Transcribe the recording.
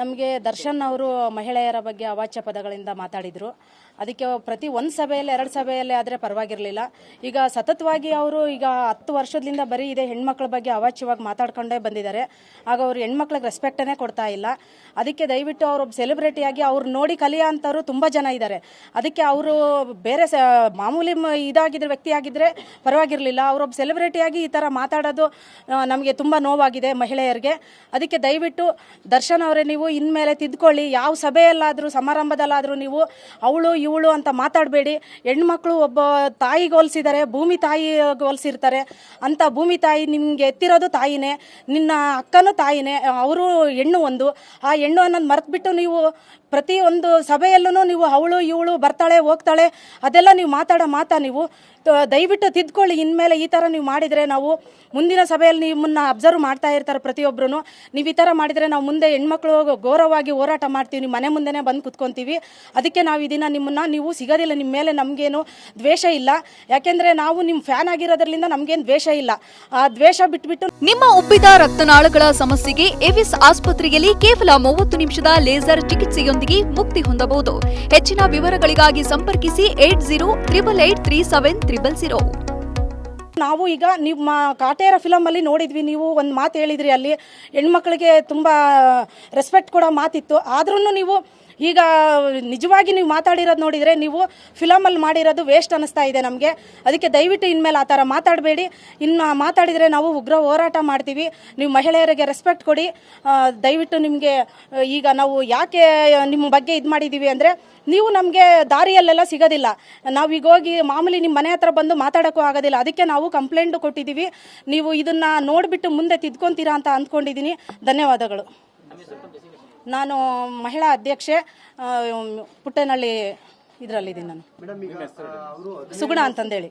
ನಮಗೆ ದರ್ಶನ್ ಅವರು ಮಹಿಳೆಯರ ಬಗ್ಗೆ ಅವಾಚ್ಯ ಪದಗಳಿಂದ ಮಾತಾಡಿದರು. ಅದಕ್ಕೆ ಪ್ರತಿ ಒಂದು ಸಭೆಯಲ್ಲಿ, ಎರಡು ಸಭೆಯಲ್ಲಿ ಆದರೆ ಪರವಾಗಿರಲಿಲ್ಲ. ಈಗ ಸತತವಾಗಿ ಅವರು ಈಗ ಹತ್ತು ವರ್ಷದಿಂದ ಬರೀ ಇದೆ ಹೆಣ್ಮಕ್ಳ ಬಗ್ಗೆ ಅವಾಚ್ಯವಾಗಿ ಮಾತಾಡ್ಕೊಂಡೇ ಬಂದಿದ್ದಾರೆ. ಆಗ ಅವರು ಹೆಣ್ಮಕ್ಳಿಗೆ ರೆಸ್ಪೆಕ್ಟನ್ನೇ ಕೊಡ್ತಾ ಇಲ್ಲ. ಅದಕ್ಕೆ ದಯವಿಟ್ಟು ಅವರು ಸೆಲೆಬ್ರಿಟಿಯಾಗಿ ಅವ್ರು ನೋಡಿ ಕಲಿಯೋ ಅಂಥವ್ರು ತುಂಬ ಜನ ಇದ್ದಾರೆ. ಅದಕ್ಕೆ ಅವರು ಬೇರೆ ಸ, ಮಾಮೂಲಿ ಇದಾಗಿದ್ದರೆ ವ್ಯಕ್ತಿಯಾಗಿದ್ದರೆ ಪರವಾಗಿರಲಿಲ್ಲ. ಅವರೊಬ್ಬ ಸೆಲೆಬ್ರಿಟಿಯಾಗಿ ಈ ಥರ ಮಾತಾಡೋದು ನಮಗೆ ತುಂಬ ನೋವಾಗಿದೆ ಮಹಿಳೆಯರಿಗೆ. ಅದಕ್ಕೆ ದಯವಿಟ್ಟು ದರ್ಶನ್ ಅವರೇ, ನೀವು ಇನ್ಮೇಲೆ ತಿದ್ಕೊಳ್ಳಿ. ಯಾವ ಸಭೆಯಲ್ಲಾದರೂ, ಸಮಾರಂಭದಲ್ಲಾದರೂ ನೀವು ಅವಳು, ಇವಳು ಅಂತ ಮಾತಾಡಬೇಡಿ. ಹೆಣ್ಮಕ್ಳು ಒಬ್ಬ ತಾಯಿಗೆ ಹೋಲಿಸಿದ್ದಾರೆ ಭೂಮಿ ತಾಯಿಗೆ ಹೋಲಿಸಿರ್ತಾರೆ. ಅಂತ ಭೂಮಿ ತಾಯಿ ನಿಮಗೆ ಎತ್ತಿರೋದು ತಾಯಿನೇ. ನಿನ್ನ ಅಕ್ಕನೂ ತಾಯಿನೇ. ಅವರು ಹೆಣ್ಣು ಒಂದು. ಆ ಹೆಣ್ಣು ಅನ್ನೋದು ಮರೆತುಬಿಟ್ಟು ನೀವು ಪ್ರತಿಯೊಂದು ಸಭೆಯಲ್ಲೂ ನೀವು ಅವಳು, ಇವಳು ಬರ್ತಾಳೆ, ಹೋಗ್ತಾಳೆ. ಅದೆಲ್ಲ ನೀವು ಮಾತಾಡೋ ಮಾತಾ ನೀವು. ದಯವಿಟ್ಟು ತಿದ್ಕೊಳ್ಳಿ. ಇನ್ಮೇಲೆ ಈ ಥರ ನೀವು ಮಾಡಿದರೆ ನಾವು ಮುಂದಿನ ಸಭೆಯಲ್ಲಿ ನಿಮ್ಮನ್ನು ಅಬ್ಸರ್ವ್ ಮಾಡ್ತಾ ಇರ್ತಾರೆ ಪ್ರತಿಯೊಬ್ಬರೂ ನೀವು ಈ ಥರ ಮಾಡಿದರೆ ನಾವು ಮುಂದೆ ಹೆಣ್ಮಕ್ಳು ಗೌರವವಾಗಿ ಹೋರಾಟ ಮಾಡ್ತೀವಿ. ನಿಮ್ಮ ಮನೆ ಮುಂದೆನೇ ಬಂದು ಕುತ್ಕೊತೀವಿ. ಅದಕ್ಕೆ ನಾವು ಇದನ್ನು ನಿಮ್ಮನ್ನ ನೀವು ಸಿಗೋದಿಲ್ಲ. ನಿಮ್ಮ ಮೇಲೆ ನಮಗೇನು ದ್ವೇಷ ಇಲ್ಲ. ಯಾಕೆಂದರೆ ನಾವು ನಿಮ್ಮ ಫ್ಯಾನ್ ಆಗಿರೋದ್ರಿಂದ ನಮಗೇನು ದ್ವೇಷ ಇಲ್ಲ. ಆ ದ್ವೇಷ ಬಿಟ್ಬಿಟ್ಟು ನಿಮ್ಮ ಉಬ್ಬಿದ ರಕ್ತನಾಳಗಳ ಸಮಸ್ಯೆಗೆ ಎವಿಸ್ ಆಸ್ಪತ್ರೆಯಲ್ಲಿ ಕೇವಲ ಮೂವತ್ತು ನಿಮಿಷದ ಲೇಸರ್ ಚಿಕಿತ್ಸೆಯೊಂದಿಗೆ ಮುಕ್ತಿ ಹೊಂದಬಹುದು. ಹೆಚ್ಚಿನ ವಿವರಗಳಿಗಾಗಿ ಸಂಪರ್ಕಿಸಿ eight zero triple eight three seven triple zero ನಾವು ಈಗ ನಿಮ್ಮ ಕಾಟೇರ ಫಿಲಮಲ್ಲಿ ನೋಡಿದ್ವಿ, ನೀವು ಒಂದು ಮಾತು ಹೇಳಿದ್ರಿ ಅಲ್ಲಿ, ಹೆಣ್ಮಕ್ಳಿಗೆ ತುಂಬ ರೆಸ್ಪೆಕ್ಟ್ ಕೊಡೋ ಮಾತಿತ್ತು. ಆದ್ರೂ ನೀವು ಈಗ ನಿಜವಾಗಿ ನೀವು ಮಾತಾಡಿರೋದು ನೋಡಿದರೆ ನೀವು ಫಿಲಮಲ್ಲಿ ಮಾಡಿರೋದು ವೇಸ್ಟ್ ಅನ್ನಿಸ್ತಾ ಇದೆ ನಮಗೆ. ಅದಕ್ಕೆ ದಯವಿಟ್ಟು ಇನ್ಮೇಲೆ ಆ ಥರ ಮಾತಾಡಬೇಡಿ. ಇನ್ನು ಮಾತಾಡಿದರೆ ನಾವು ಉಗ್ರ ಹೋರಾಟ ಮಾಡ್ತೀವಿ. ನೀವು ಮಹಿಳೆಯರಿಗೆ ರೆಸ್ಪೆಕ್ಟ್ ಕೊಡಿ. ದಯವಿಟ್ಟು ನಿಮಗೆ, ಈಗ ನಾವು ಯಾಕೆ ನಿಮ್ಮ ಬಗ್ಗೆ ಇದು ಮಾಡಿದ್ದೀವಿ ಅಂದರೆ ನೀವು ನಮಗೆ ದಾರಿಯಲ್ಲೆಲ್ಲ ಸಿಗೋದಿಲ್ಲ. ನಾವೀಗ ಹೋಗಿ ಮಾಮೂಲಿ ನಿಮ್ಮ ಮನೆ ಹತ್ರ ಬಂದು ಮಾತಾಡೋಕ್ಕೂ ಆಗೋದಿಲ್ಲ. ಅದಕ್ಕೆ ನಾವು ಕಂಪ್ಲೇಂಟ್ ಕೊಟ್ಟಿದ್ದೀವಿ ನೀವು ಇದನ್ನು ನೋಡಿಬಿಟ್ಟು ಮುಂದೆ ತಿದ್ಕೊತೀರಾ ಅಂತ ಅಂದ್ಕೊಂಡಿದ್ದೀನಿ ಧನ್ಯವಾದಗಳು. ನಾನು ಮಹಿಳಾ ಅಧ್ಯಕ್ಷೆ ಪುಟ್ಟೇನಹಳ್ಳಿ ಇದರಲ್ಲಿದ್ದೀನಿ ನಾನು. ಸುಗುಣ ಅಂತಂದೇಳಿ.